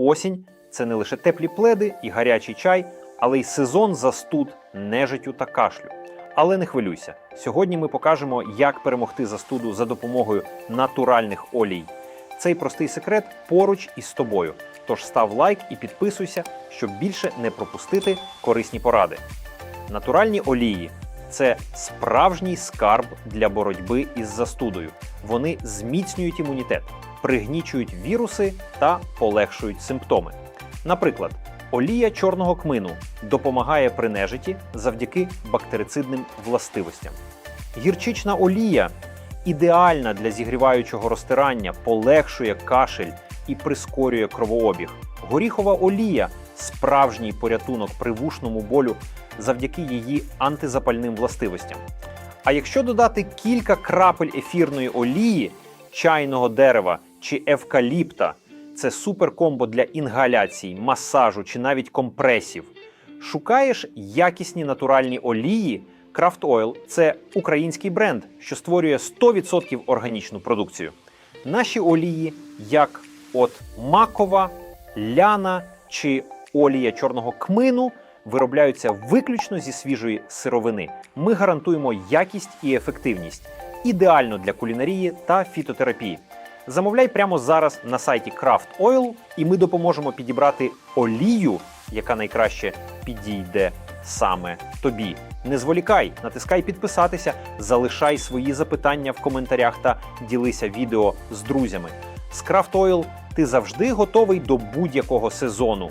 Осінь це не лише теплі пледи і гарячий чай, але й сезон застуд, нежиттю та кашлю. Але не хвилюйся. Сьогодні ми покажемо, як перемогти застуду за допомогою натуральних олій. Цей простий секрет поруч із тобою. Тож став лайк і підписуйся, щоб більше не пропустити корисні поради. Натуральні олії це справжній скарб для боротьби із застудою. Вони зміцнюють імунітет, пригнічують віруси та полегшують симптоми. Наприклад, олія чорного кмину допомагає при нежиті завдяки бактерицидним властивостям. Гірчична олія ідеальна для зігріваючого розтирання, полегшує кашель і прискорює кровообіг. Горіхова олія справжній порятунок при вушному болю завдяки її антизапальним властивостям. А якщо додати кілька крапель ефірної олії, чайного дерева чи евкаліпта, це суперкомбо для інгаляцій, масажу чи навіть компресів. Шукаєш якісні натуральні олії. Craft Oil – це український бренд, що створює 100% органічну продукцію. Наші олії, як от макова, ляна чи олія чорного кмину, виробляються виключно зі свіжої сировини. Ми гарантуємо якість і ефективність, ідеально для кулінарії та фітотерапії. Замовляй прямо зараз на сайті Craft Oil, і ми допоможемо підібрати олію, яка найкраще підійде саме тобі. Не зволікай, натискай підписатися, залишай свої запитання в коментарях та ділися відео з друзями. З Craft Oil ти завжди готовий до будь-якого сезону.